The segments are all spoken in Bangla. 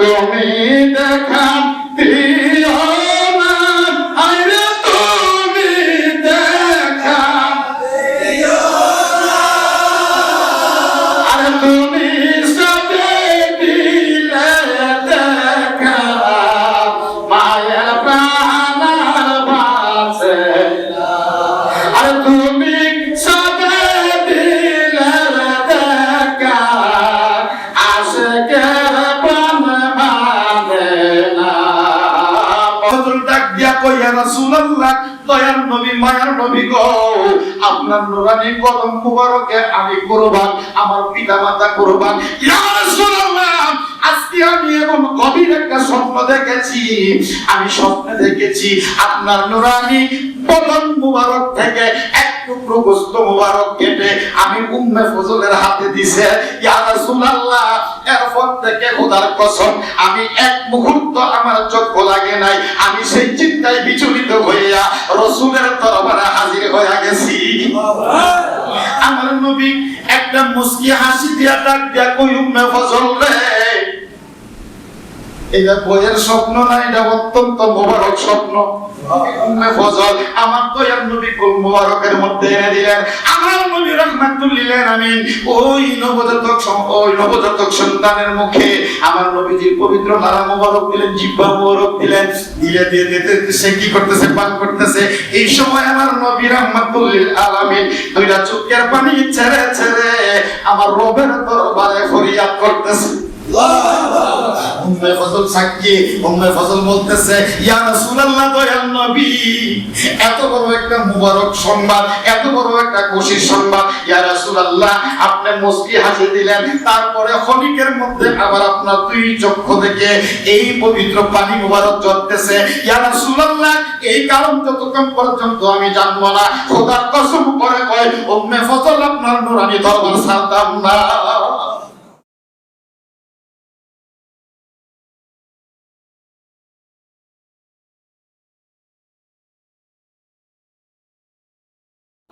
তুমি নবী গো আপনার নুরানি কদম মুবারকে আমি কুরবান আমার পিতা মাতা কুরবান। ইয়া রাসূলুল্লাহ! আজকে আমি এমন গভীর একটা স্বপ্ন দেখেছি। আমি স্বপ্নে দেখেছি আপনার নুরানি কদম মুবারক থেকে এক টুকরো গোস্ত মুবারক কেটে আমি উম্মে ফজলের হাতে দিছে। ইয়া রাসূলুল্লাহ, এরপর থেকে খোদার কসম, আমি এক মুহূর্ত আমার চোখ লাগে নাই। আমি সেই চিন্তায় বিচলিত হইয়া রসুলের দরবারে হাজির হইয়া গেছি। আমার নবী একটা মুস্কি হাসি দিয়া ডাক দিয়া কই উম্মে ফজল রে? এটা বইয়ের স্বপ্ন না, এটা অত্যন্ত মোবারক স্বপ্ন। আমার দয়াল নবী কুল মোবারকের মধ্যে এনে দিলেন। আমার নবী রহমাতুল্লিল আমিন। ওই নবজাতক ওই নবজাতক সন্তানের মুখে আমার নবীজির পবিত্র নারা মোবারক দিলেন, জিব্বা মোবারক দিলেন। দিলে, দিয়ে দিতে সে কি করতেছে, পান করতেছে? এই সময় আমার নবী রহমাতুল্লিল আলামিন দুইটা চোখের পানি ছেড়ে ছেড়ে আমার রবের দরবারে ফরিয়াদ করতেছে। তারপরে মধ্যে আবার আপনার দুই চক্ষু থেকে এই পবিত্র পানি মুবারক রাসূলুল্লাহ, এই কারণ যতক্ষণ পর্যন্ত আমি জানব না, খোদার কসম করে কয়, উম্মে ফজল আপনার নুরানি দরবার না।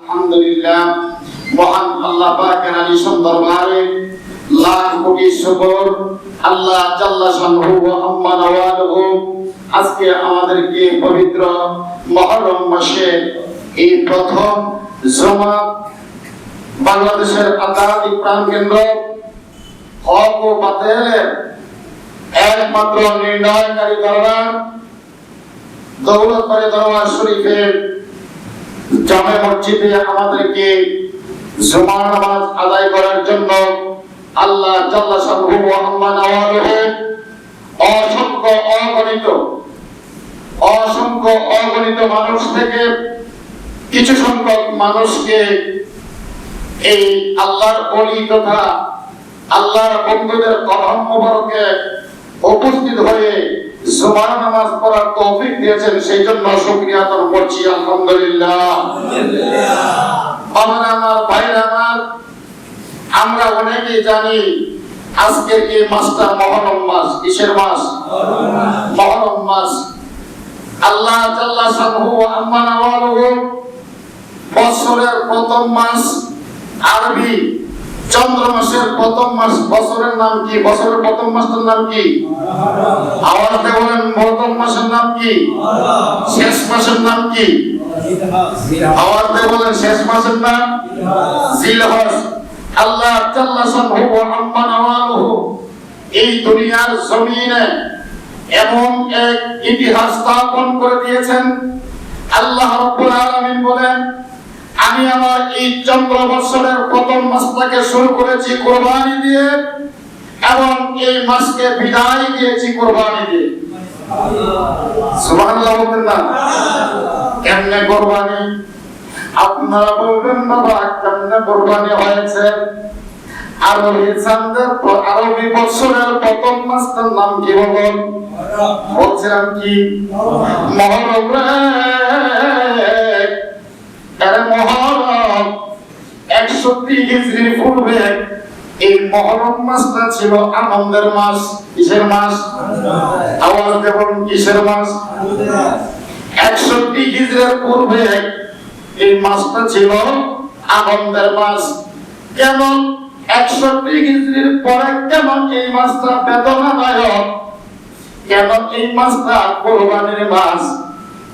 আলহামদুলিল্লাহ, মহান আল্লাহ পাকের আলী লাখ কোটি শুকর, আল্লাহ জাল্লা শানহু আজকে আমাদেরকে পবিত্র মহরম মাসে এই প্রথম জমা বাংলাদেশের আধ্যাত্মিক প্রাণ কেন্দ্র হক ও বাতিলের একমাত্র নির্ণয়কারী দরবার দৌলতবাড়ি দরবার শরীফের জামে মসজিদে আমাদেরকে জুমার নামাজ আদায় করার জন্য আল্লাহ জাল্লা ওয়া আম্মা অসংখ্য অগণিত অসংখ্য অগণিত মানুষ থেকে কিছু সংখ্যক মানুষকে এই আল্লাহর অলি তথা আল্লাহর বন্ধুদের কদম মোবারকে উপস্থিত হয়ে নামাজ পড়ার তৌফিক দিয়েছেন, সেই জন্য করছি, আলহামদুলিল্লাহ। আমার আমার আমার, আমরা অনেকেই জানি আজকের এই মাসটা মহরম মাস। কিসের মাস? মহরম মাস। আল্লাহ জাল্লা শানহু ওয়া আম্মা বছরের প্রথম মাস আরবি। চন্দ্র মাসের প্রথম মাস, বছরের নাম কি? বছরের প্রথম মাসটার নাম কি? আওয়াজে বলেন, প্রথম মাসের নাম কি? শেষ মাসের নাম কি? আওয়াজে বলেন, শেষ মাসের নাম জিলহজ। আল্লাহ জাল্লা শানহু ওয়া আম্মা নওয়ালুহু এই দুনিয়ার জমিনে এমন এক ইতিহাস স্থাপন করে দিয়েছেন। আল্লাহ রাব্বুল আলামিন বলেন আমি আমার এই চন্দ্র বৎসরের প্রথম মাসটাকে শুরু করেছি কোরবানি দিয়ে এবং এই মাসকে বিদায় দিয়েছি কোরবানি দিয়ে। সুবহানাল্লাহ না? কেমনে কোরবানি? কেমনে কোরবানি হয়েছে? প্রথম মাসটার নাম কি বলছিলাম কি? রে আরে মহরম পূর্বে এই মহরম মাসটা ছিল আনন্দের মাস। কিসের মাস? আওয়াজ দেবন কিসের মাস? একষট্টি হিজড়ের পূর্বে এই মাসটা ছিল আনন্দের মাস। কেমন একষট্টি হিজড়ির পরে কেমন এই মাসটা বেদনাদায়ক? কেন এই মাছটা কোরবানির মাছ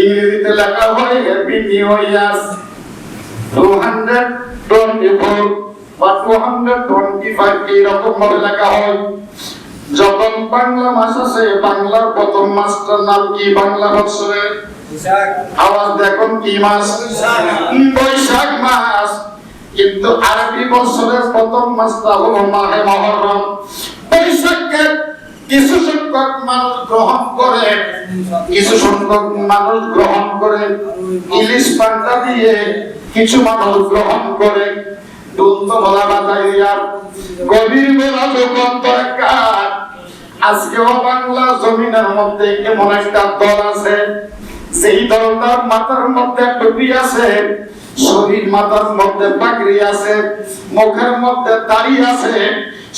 ইংরেজিতে লেখা হয় happy new year two hundred twenty four বা টু হান্ড্রেড টোয়েন্টি ফাইভ এইরকম ভাবে লেখা হয়? যখন বাংলা মাস আছে বাংলার প্রথম মাসটার নাম কি বাংলা বৎসরের আওয়াজ দেখুন কি মাস? বৈশাখ। মাস। কিন্তু আরবি বছরের প্রথম মাসটা হলো মাহে মহরম। বৈশাখকে কিছু সংখ্যক মানুষ গ্রহণ করে, কিছু সংখ্যক মানুষ গ্রহণ করে, ইলিশ পান্তা দিয়ে কিছু মানুষ গ্রহণ করে। বলা গভীর বেলা লোকন দরকার, আজকেও বাংলা জমিনের মধ্যে এমন একটা দল আছে, সেই দলটার মাথার মধ্যে টুপি আছে, শরীর মাথার মধ্যে পাগড়ি আছে, মুখের মধ্যে দাড়ি আছে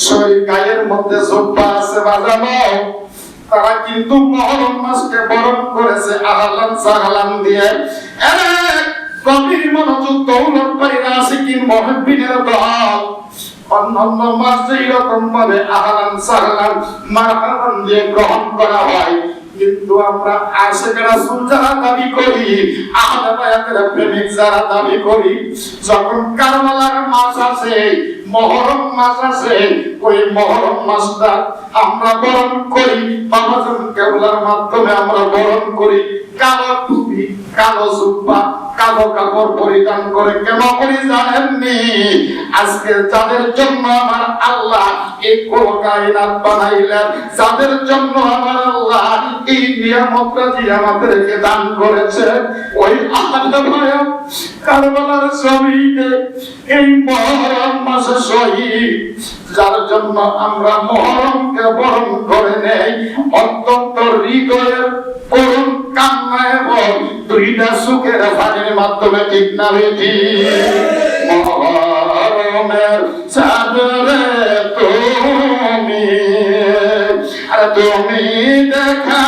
শরীর গায়ের মধ্যে জব্বা আছে বাজানো। তারা কিন্তু মহরম মাসকে বরণ করেছে আহলান সাহলান দিয়ে। কবির মনোযোগ দৌলত পারিরা আছে কি মহাবিনের দল। অন্যান্য মাস যেই রকম ভাবে আহলান সাহলান, মারহাবান দিয়ে গ্রহণ করা হয়। কিন্তু আমরা আশেকের রাসূল যারা দাবি করি, আহলে প্রেমিক যারা দাবি করি, যখন কারবালার মাস আছে মহরম মাস আছে, ওই মহরম মাসটা আমরা বরণ করি। বাবাজন কেবলার মাধ্যমে আমরা বরণ করি। কালো টুপি, কালো কালো কাপড় পরিধান করে কেন করি জানেননি? আজকে যাদের জন্য আমার আল্লাহ এই কোন বানাইলেন, যাদের জন্য আমার আল্লাহ এই নিয়ামতটা আমাদেরকে দান করেছে, ওই আল্লাহ কারবালার জমিনে এই মহরম মাসে যার জন্য আমরা মহরমকে বরণ করে নেই, অত্যন্ত হৃদয়ের করুণ কান্না এবং দুইটা সুখের ফাঁড়ির মাধ্যমে ঠিক না মহরমের চাঁদরে তুমি তুমি দেখা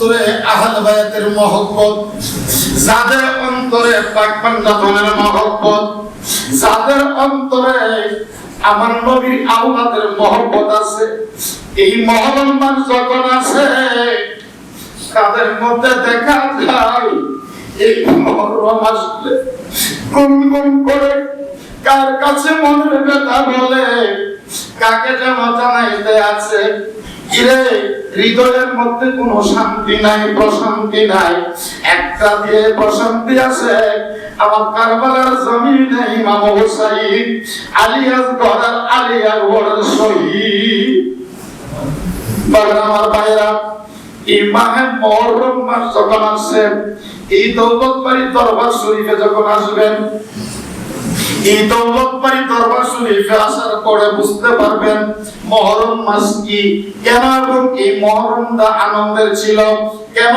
অন্তরে আহাল বায়াতের মহব্বত। যাদের অন্তরে পাকপান্ডাতনের মহব্বত। যাদের অন্তরে আমার নবীর আওলাদের মহব্বত আছে। এই মহরম যখন আছে, তাদের মধ্যে দেখা যায়, এই মহরম আসলে গুনগুন করে কার কাছে মনের ব্যথা বলে, কাকে যেন জানাইতে আছে। কিরে হৃদয়ের মধ্যে কোনো শান্তি নাই, প্রশান্তি নাই। একটা দিয়ে প্রশান্তি আছে। আমার কারবালার জমিনে ইমাম হুসাইন। আলিয়াস গড়ার আলিয়া গড়ার শহীদ। আমার ভাইরা ইমামে মহরম মাস যখন আসছে এই দৌলত বাড়ি দরবার শরীফে যখন আসবেন এই দৌলতবাড়ি দরবার আসার পরে বুঝতে পারবেন, মহরম মাস কি? কেন এবং এই মহরমটা আনন্দের ছিল? কেন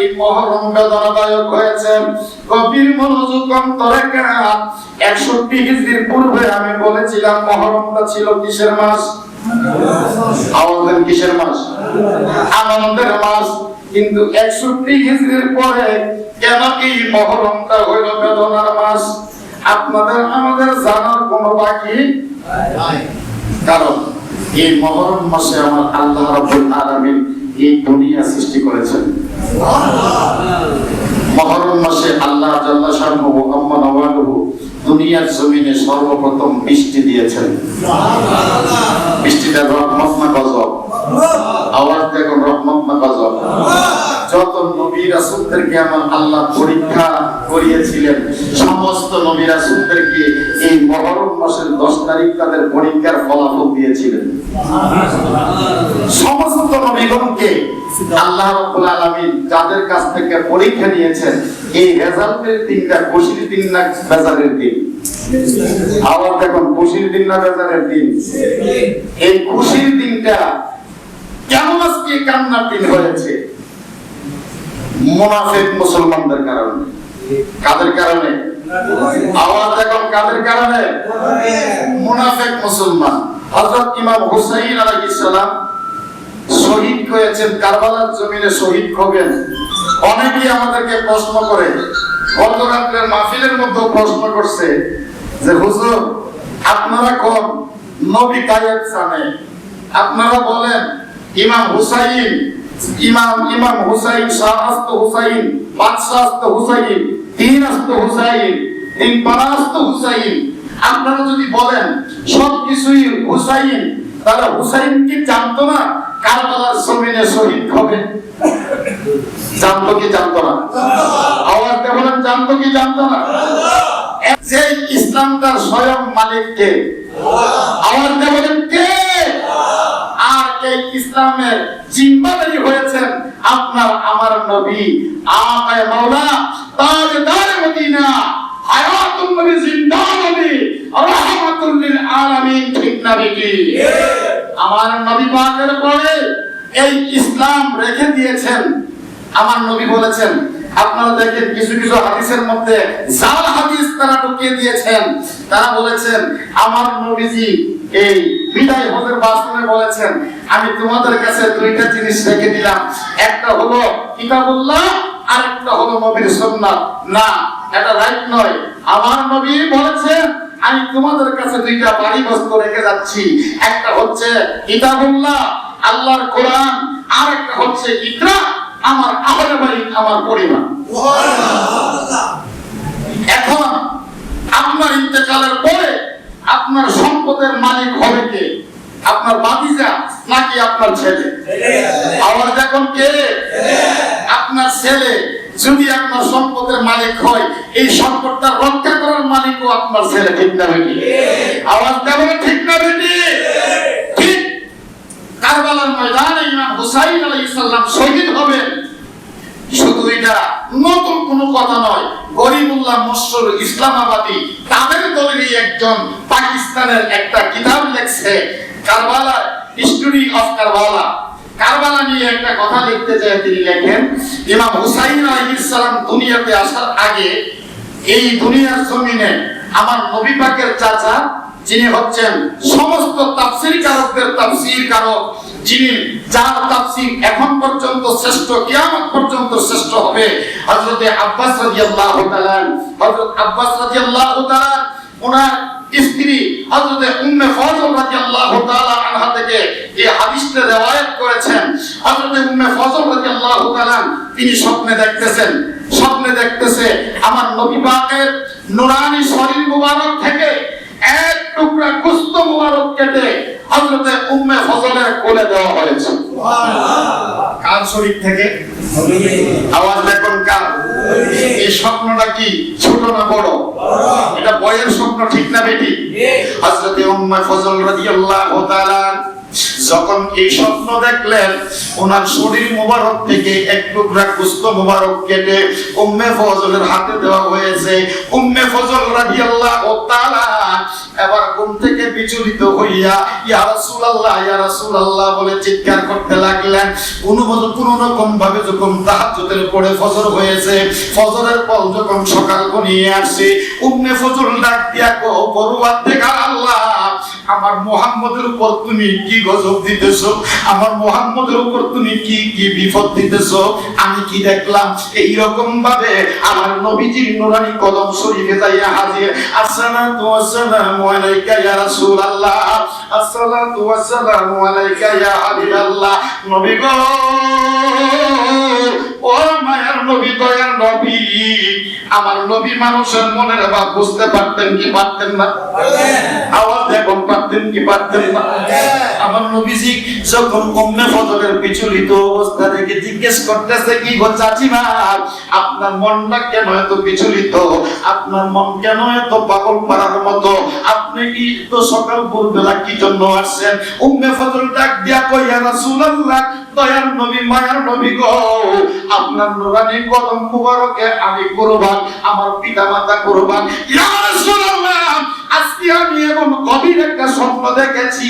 এই মহরম বেদনাদায়ক হয়েছে? মনোযোগ অন্তরে একষট্টি হিজড়ির পূর্বে আমি বলেছিলাম, মহরমটা ছিল কিসের মাস? আমাদের কিসের মাস? আনন্দের মাস। কিন্তু একষট্টি হিজড়ির পরে কেন এই মহরমটা হইল বেদনার মাস? আপনাদের আমাদের জানার কোনো বাকি কারণ এই মহরম মাসে আমার আল্লাহ রাব্বুল আলামিন এই দুনিয়া সৃষ্টি করেছেন। মহরম মাসে আল্লাহ জাল্লা দুনিয়ার জমিনে সর্বপ্রথম বৃষ্টি দিয়েছেন। বৃষ্টিটা রহমত না গজব? আওয়াজ দেখুন, রহমত না গজব? যত নবী রাসূলদেরকে আমার আল্লাহ পরীক্ষা করিয়েছিলেন, সমস্ত নবী রাসূলদেরকে এই মহরম মাসের 10 তারিখ তাদের পরীক্ষার ফলাফল দিয়েছিলেন। সমস্ত নবীগণকে আল্লাহ রাব্বুল আলামিন যাদের কাছ থেকে পরীক্ষা নিয়েছেন, এই রেজাল্টের দিনটা খুশির দিন না বেজারের দিন? আবার দেখুন, খুশির দিন না বেজারের দিন? এই খুশির দিনটা কেমন আজকে কান্নার দিন হয়েছে? মুনাফিক মুসলমানদের কারণে। কাদের কারণে? আওয়াজ এখন কাদের কারণে? মুনাফিক মুসলমান। হযরত ইমাম হুসাইন আলাইহিস সালাম শহীদ হয়েছেন, কারবালার জমিনে শহীদ হবেন। অনেকেই আমাদেরকে প্রশ্ন করে গত রাত্রের মাহফিলের মধ্যে প্রশ্ন করছে যে, হুজুর, আপনারা কোন নবী কায়েব জানে আপনারা বলেন, ইমাম হুসাইন ইমাম ইমাম হুসাইন শাহ আস্ত হুসাইন বাদশাহ আস্ত হুসাইন তিন হুসাইন তিন পারাস্ত হুসাইন। আপনারা যদি বলেন সব কিছুই হুসাইন, তাহলে হুসাইন কি জানতো না কারবালার জমিনে শহীদ হবে? জানতো কি জানতো না? আওয়াজ বলেন জানতো কি জানতো না? যে ইসলামটার স্বয়ং মালিককে আওয়াজ বলেন কে? এই ইসলামের জিম্মাদারি হয়েছেন আপনার আমার নবী আমায় মাওলা তাজদার মদিনা, হায়াতুন নবী জিন্দা নবী, রাহমাতুল লিল আলামিন, ঠিক না বেটি আমার নবী পাকের পরে এই ইসলাম রেখে দিয়েছেন। আমার নবী বলেছেন, আপনারা দেখেন কিছু কিছু হাদিসের মধ্যে জাল হাদিস তারা ঢুকিয়ে দিয়েছেন। তারা বলেছেন, আমার নবীজি এই বিদায় হজের বাসনে বলেছেন আমি তোমাদের কাছে দুইটা জিনিস রেখে দিলাম। একটা হলো কিতাবুল্লাহ আর একটা হলো নবীর সুন্নাত। না এটা রাইট নয়। আমার নবী বলেছেন আমি তোমাদের কাছে দুইটা বাড়ি বস্তু রেখে যাচ্ছি। একটা হচ্ছে কিতাবুল্লাহ আল্লাহর কোরআন আর একটা হচ্ছে ইকরা আমার আহলে বাড়ি আমার পরিবার। এখন আপনার ইন্তেকালের পরে আপনার সম্পদের মালিক হবে কে? আপনার বাতিজা নাকি আপনার ছেলে? আবার দেখুন কে? আপনার ছেলে যদি আপনার সম্পদের মালিক হয়, এই সম্পদটা রক্ষা করার মালিকও আপনার ছেলে, ঠিক না বেটি? আওয়াজ দেবেন ঠিক না বেটি? ঠিক। কারবালার ময়দানে ইমাম হুসাইন আলাইহিস সালাম শহীদ হবেন। শুধু এটা নতুন কোনো কথা নয়। গরিবুল্লাহ মসরুর ইসলামাবাদী তাদের দলেরই একজন পাকিস্তানের একটা কিতাব লেখছে Karbala history of Karbala Karbala নিয়ে একটা কথা লিখতে চায় তিনি লেখেন, ইমাম হুসাইন দুনিয়াতে আসার আগে এই দুনিয়ার জমিনে আমার নবী পাকের চাচা, যিনি হচ্ছেন সমস্ত তাফসীর কারকদের তাফসীর কারক যিনি যার তাফসীর এখন পর্যন্ত শ্রেষ্ঠ, কিয়ামত পর্যন্ত শ্রেষ্ঠ হবে, হযরতে আব্বাস রাদিয়াল্লাহু তাআলা হযরত আব্বাস রাদিয়াল্লাহু তাআলা ওনার স্ত্রী হযরতে উম্মে ফজল রাদিয়াল্লাহু তাআলা আনহা থেকে এই হাদিসটা রওয়ায়াত করেছেন। হযরতে উম্মে ফজল রাদিয়াল্লাহু তাআলা তিনি স্বপ্নে দেখতেছেন, স্বপ্নে দেখতেছে আমার নবী পাকের নুরানি শরীর মুবারক থেকে এক টুকরা কুস্ত মুবারক কেটে হযরতে উম্মে ফজলের কোলে দেওয়া হয়েছে। কার শরীর থেকে আওয়াজ দেখুন কার এই স্বপ্নটা কি ছোট না বড়? এটা বয়ের স্বপ্ন ঠিক না বেটি? হযরতে উম্মে ফজল রাদিয়াল্লাহু তাআলা যখন এই স্বপ্ন দেখলেন, ওনার শরীর মোবারক থেকে এক টুকরা কুস্ত মোবারক কেটে উম্মে ফজলের হাতে দেওয়া হয়েছে। উম্মে ফজল এবার ঘুম থেকে বিচলিত হইয়া, ইয়া রাসূলুল্লাহ ইয়া রাসূলুল্লাহ বলে চিৎকার করতে লাগলেন। কোন কোন রকম ভাবে যখন তাহাজ্জুদের ফজর হয়েছে, ফজরের পর যখন সকাল ঘনিয়ে আসছে উম্মে ফজল ডাক দিয়া কো আমার মোহাম্মদের উপর তুমি কি গজব দিতেছো? আমার মোহাম্মদের উপর তুমি কি কি বিপদ দিতেছো? আমি কি দেখলাম? এই রকম ভাবে আমার নবীজির নুরানি কদম শরীফে যাইয়া হাজির। আসসালাতু ওয়াসসালামু আলাইকা ইয়া রাসূলুল্লাহ। আসসালাতু ওয়াসসালামু আলাইকা ইয়া হাবিবাল্লাহ। নবী গো, ও মায়ের নবী দয়ার নবী। আমার নবী মানুষের মনের ভাব বুঝতে পারতেন কি পারতেন না? আওয়াজ পারতেন কি পারতেন না? আমার নবীজি যখন উম্মে ফজলের বিচলিত অবস্থা দেখে জিজ্ঞেস করতেছে, কি গো আপনার মনটা কেন এত বিচলিত? আপনার মন কেন এত পাগল পাড়ার মতো? আপনি কি তো সকাল ভোরবেলা কি জন্য আসছেন? উম্মে ফজল ডাক দিয়া কইয়া রাসূলুল্লাহ, দয়ার নবী, মায়ার নবী গো। আপনার নুরানি কদম মুবারকে আমি কুরবান, আমার পিতা মাতা কুরবান। ইয়া রাসূলুল্লাহ, আজকে আমি এমন গভীর একটা স্বপ্ন দেখেছি।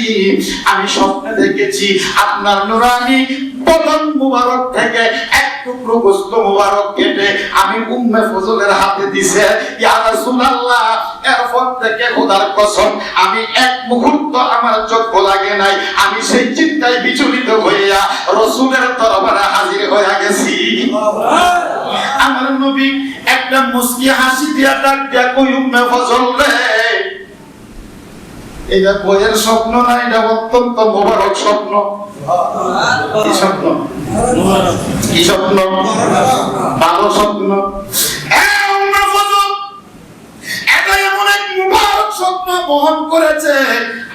আমি স্বপ্নে দেখেছি আপনার নুরানি কদম মুবারক থেকে এক টুকরো গোস্ত মুবারক কেটে আমি উম্মে ফজলের হাতে দিছে। ইয়া রাসূলুল্লাহ, এরপর থেকে খোদার কসম, আমি এক মুহূর্ত আমার চোখ লাগে নাই। আমি সেই চিন্তায় বিচলিত হইয়া রসুলের দরবারে হাজির হয়ে গেছি। আমার নবী একটা মুসকি হাসি দিয়া ডাক দিয়া কই উম্মে ফজল রে এটা বইয়ের স্বপ্ন না এটা অত্যন্ত মোবারক স্বপ্ন। কি স্বপ্ন? কি স্বপ্ন? ভালো স্বপ্ন এ উম্মে ফজল, এটা এমন এক মুবারক স্বপ্ন বহন করেছে,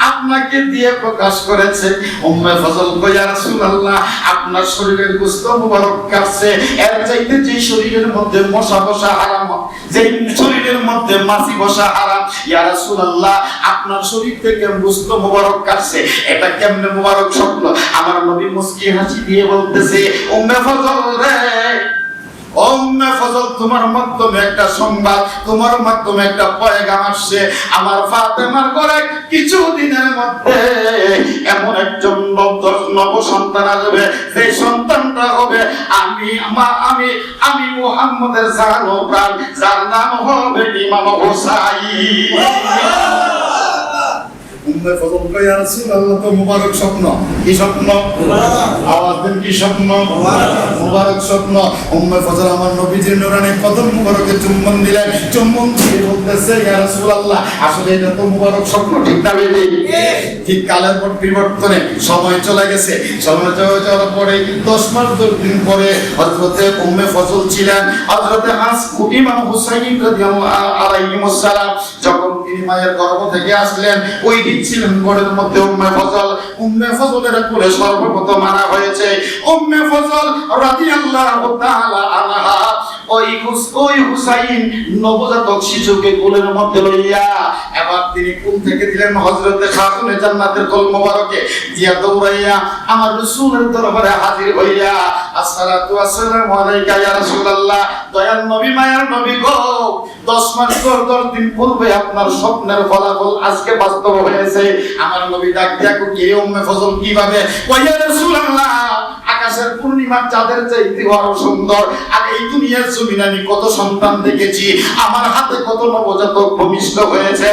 আপনাকে দিয়ে প্রকাশ করেছে। উম্মে ফজল কইয়া রাসূলুল্লাহ, আপনার শরীরের গোশত মুবারক কাটছে। এর চাইতে যে শরীরের মধ্যে মশা বসা হারাম যে শরীরের মধ্যে মাছি বসা হারাম, ইয়া রাসূলুল্লাহ, আপনার শরীর থেকে গোশত মুবারক কাটছে। এটা কেমনে মুবারক স্বপ্ন? আমার নবী মুস্কি হাসি দিয়ে বলতেছে, উম্মে ফজল রে উম্মে ফজল, তোমার মাধ্যমে একটা সংবাদ, তোমার মাধ্যমে একটা পয়গাম আসছে। আমার ফাতেমার ঘরে কিছু দিনের মধ্যে এমন একজন নব সন্তান আসবে, সেই সন্তানটা হবে আমি আমা আমি আমি মুহাম্মদের জানো প্রাণ, যার নাম হবে ইমাম হোসাইন। উম্মে ফজল রাসূলুল্লাহ তো মুবারক স্বপ্ন। কি স্বপ্ন? আওয়াজ কি স্বপ্ন? মুবারক স্বপ্ন। উম্মে ফজল আমার নবীজির মুবারকে চুম্বন দিলেন চুম্বন দিয়ে বলতেছে, ইয়া রাসূলুল্লাহ, আসলে এটা তো মুবারক স্বপ্ন, ঠিক না বেবি ঠিক কালের পর পরিবর্তনে সময় চলে গেছে। সময় চলে যাওয়ার পরে দশ মাস দশ দিন পরে হযরতে উম্মে ফজল ছিলেন। হযরতে হাস ইমাম হুসাইন রাদিয়াল্লাহু আলাইহিস সালাম, যখন তিনি মায়ের গর্ভ থেকে আসলেন। ওই দিন ছিলেন ঘরের মধ্যে উম্মে ফজল। উম্মে ফজলের কোলে সর্বপ্রথম আনা হয়েছে। উম্মে ফজল রাদিয়াল্লাহু তাআলা আনহা ওই ওই হুসাইন নবজাতক শিশুকে কোলের মধ্যে লইয়া, এবার তিনি থেকে দিলেন খাতুনে জান্নাতের কোল মোবারকে, দিয়া দৌড়াইয়া আমার দরবারে হাজির হইয়া, আসসালাতু আলাইকা ইয়া রাসূলুল্লাহ নবী, মায়ার নবী গো 10 মাস পর 10 দিন পূর্বে আপনার স্বপ্নের ফলাফল আজকে বাস্তব হয়েছে। আমার নবী ডাক দিয়া কি উম্মে ফজল, কীভাবে? রাসূলুল্লাহ, আকাশের পূর্ণিমার চাঁদের চাইতে আরও সুন্দর, আর এই দুনিয়ার আমি কত সন্তান দেখেছি। আমার হাতে কত নবজাতক ভূমিষ্ঠ হয়েছে।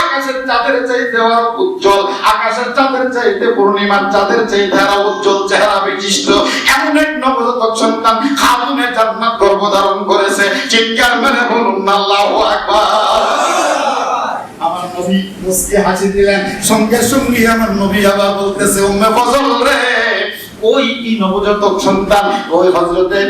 আকাশের চাঁদের চাইতে উজ্জ্বল, আকাশের চাঁদের চাইতে পূর্ণিমার চাঁদের চাইতে উজ্জ্বল চেহারা বিশিষ্ট এমন এক নবজাতক সন্তান খাতুনে জান্নাত গর্ভধারণ করেছে। চিৎকার মেরে বলুন আকবার। নবী হাসি দিলেন, সঙ্গে সঙ্গে আমার নবী আবার বলতেছে ওই কি নবজাতক সন্তান? ওই হযরতে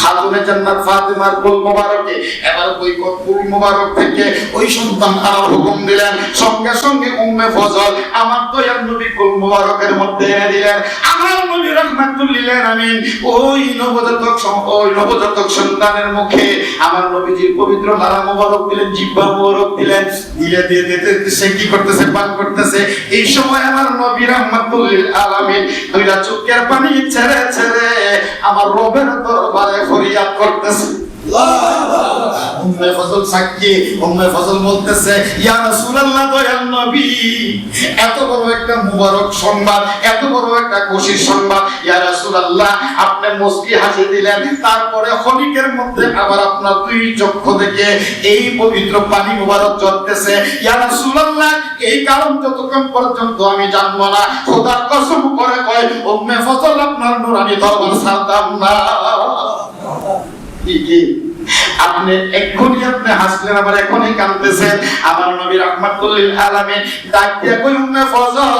খাতুনে জান্নাত ফাতেমার কুল মোবারকে, এবার ওই কুল মোবারক থেকে ওই সন্তান হুকুম দিলেন, সঙ্গে সঙ্গে উম্মে ফজল আমার নবী কুল মোবারকের মধ্যে এনে দিলেন, আমার নবী রহমাতুল আমিন। ওই নবজাতক ওই নবজাতক সন্তানের মুখে আমার নবীজির পবিত্র নারা মোবারক দিলেন, জিব্বা মোবারক দিলেন, দিয়ে দিতে সে কি করতেছে, পান করতেছে। এই সময় আমার নবী রহমাতুল আলামিন দুইটা চোখের পানি ছেড়ে ছেড়ে আমার রবের দরবারে ফরিয়াদ করতেছে। তারপরে ক্ষণিকের মধ্যে আবার আপনার দুই চক্ষু থেকে এই পবিত্র পানি মুবারক রাসূলুল্লাহ, এই কারণ যতক্ষণ পর্যন্ত আমি জানব না, খোদার কসম করে কয় ফজল আপনার নুরানি দরবার না। কি? আপনি এক্ষুনি আপনি হাসলেন আবার এখনই কাঁদতেছেন। আমার নবী রহমাতুল্লিল আলামিন ডাক দিয়া কই উম্মে ফজল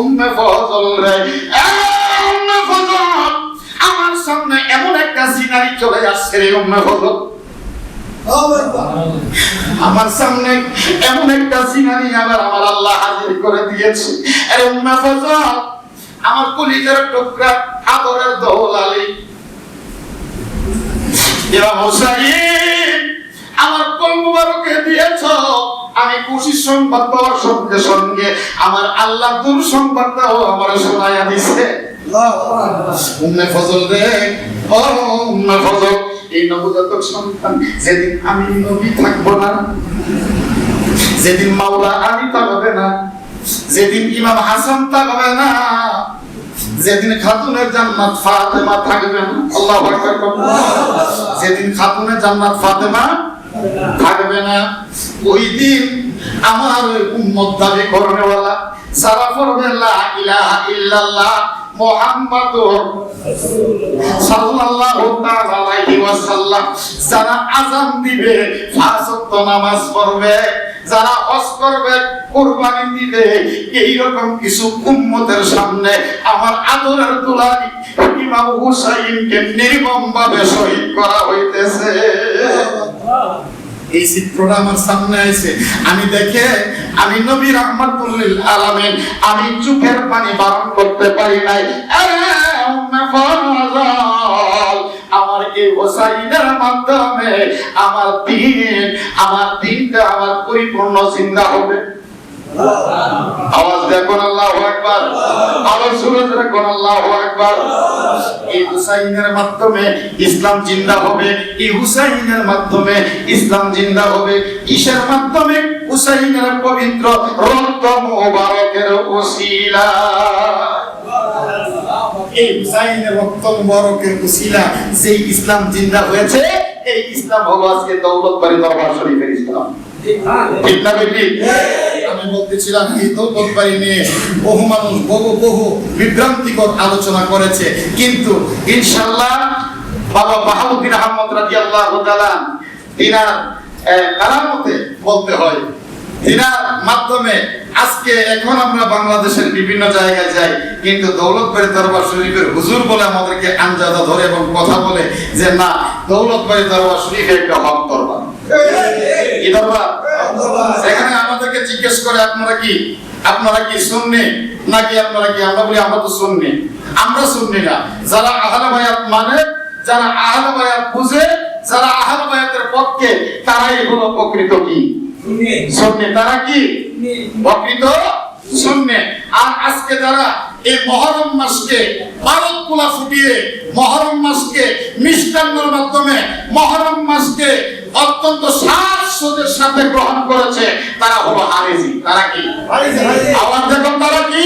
উম্মে ফজল রে উম্মে ফজল আমার সামনে এমন একটা সিনারি চলে আসছে রে উম্মে ফজল। আমার সামনে এমন একটা সিনারি আবার আমার আল্লাহ হাজির করে দিয়েছে। আরে উম্মে ফজল আমার কলিজার টুকরা আদরের দৌলালি আমার দিয়েছ। আমি সংবাদ পাওয়ার সঙ্গে সঙ্গে আমার আল্লাহ দূর সংবাদটাও আমার শোনাইয়া দিছে। এই নবজাতক সন্তান যেদিন আমি নবী থাকব না, যেদিন মাওলা আলী থাকবে না, যেদিন ইমাম হাসান থাকবে না যেদিন খাতুনের জান্নাত ফাতেমা থাকবে না আল্লাহু। যেদিন খাতুনের জান্নাত ফাতেমা থাকবে না, ওই দিন আমার উম্মত দাবি করনেওয়ালা, যারা পড়বে লা ইলাহা ইল্লাল্লাহ মুহাম্মাদুর সাল্লাল্লাহু তাআলা আলাইহি ওয়াসাল্লাম, যারা আযান দিবে পাঁচ নামাজ পড়বে যারা হজ করবে, কুরবানি দিবে এই রকম কিছু উম্মতের সামনে আমার আদরের দুলারি ইমাম হুসাইনকে নির্মম ভাবে শহীদ করা হইতেছে। এই চিত্রটা আমার সামনে আছে আমি দেখে, আমি নবী রহমাতুল্লিল আলামিন, আমি চোখের পানি বারণ করতে পারি নাই। আমার এই হোসাইনের মাধ্যমে আমার দিন, আমার দিনটা আমার পরিপূর্ণ চিন্তা হবে। আওয়াজ দেখুন আবার সুরে দেখুন এই হুসাইনের মাধ্যমে ইসলাম জিন্দা হবে, এই হুসাইনের মাধ্যমে ইসলাম জিন্দা হবে। কিসের মাধ্যমে? হুসাইনের পবিত্র রক্ত মোবারকের ওসিলা। এই হুসাইনের রক্ত যেই ইসলাম জিন্দা হয়েছে, এই ইসলাম হলো আজকে দরবার শরীফের ইসলাম। আমি বহু মানুষ, বহু বহু বিভ্রান্তিকর আলোচনা করেছে। কিন্তু ইনশাল্লাহ বাবা কারামতে বলতে হয় তিনার মাধ্যমে আজকে এখন আমরা বাংলাদেশের বিভিন্ন জায়গায় যাই, কিন্তু দৌলতবাড়ি দরবার শরীফের হুজুর বলে আমাদেরকে আঞ্জাদা ধরে এবং কথা বলে যে না, দৌলতবাড়ি দরবার শরীফ একটা হক দরবার আমাদেরকে জিজ্ঞেস করে, আপনারা কি আপনারা কি শুননি নাকি আপনারা কি, আমরা বলি আমরা তো শুননি আমরা শুননি না। যারা আহলে বায়াত মানে যারা আহলে বায়াত বুঝে, যারা আহলে বায়াতের পক্ষে, তারাই হলো প্রকৃত কি? শুননি তারা কি? প্রকৃত শুননে আর আজকে যারা এই মহরম মাসকে ভারত কুলা ফুটিয়ে মহরম মাসকে মিষ্টান্নর মাধ্যমে মহরম মাসকে অত্যন্ত সাজসদের সাথে গ্রহণ করেছে তারা হলো হারিজি। তারা কি? আওয়াজ দেখুন তারা কি?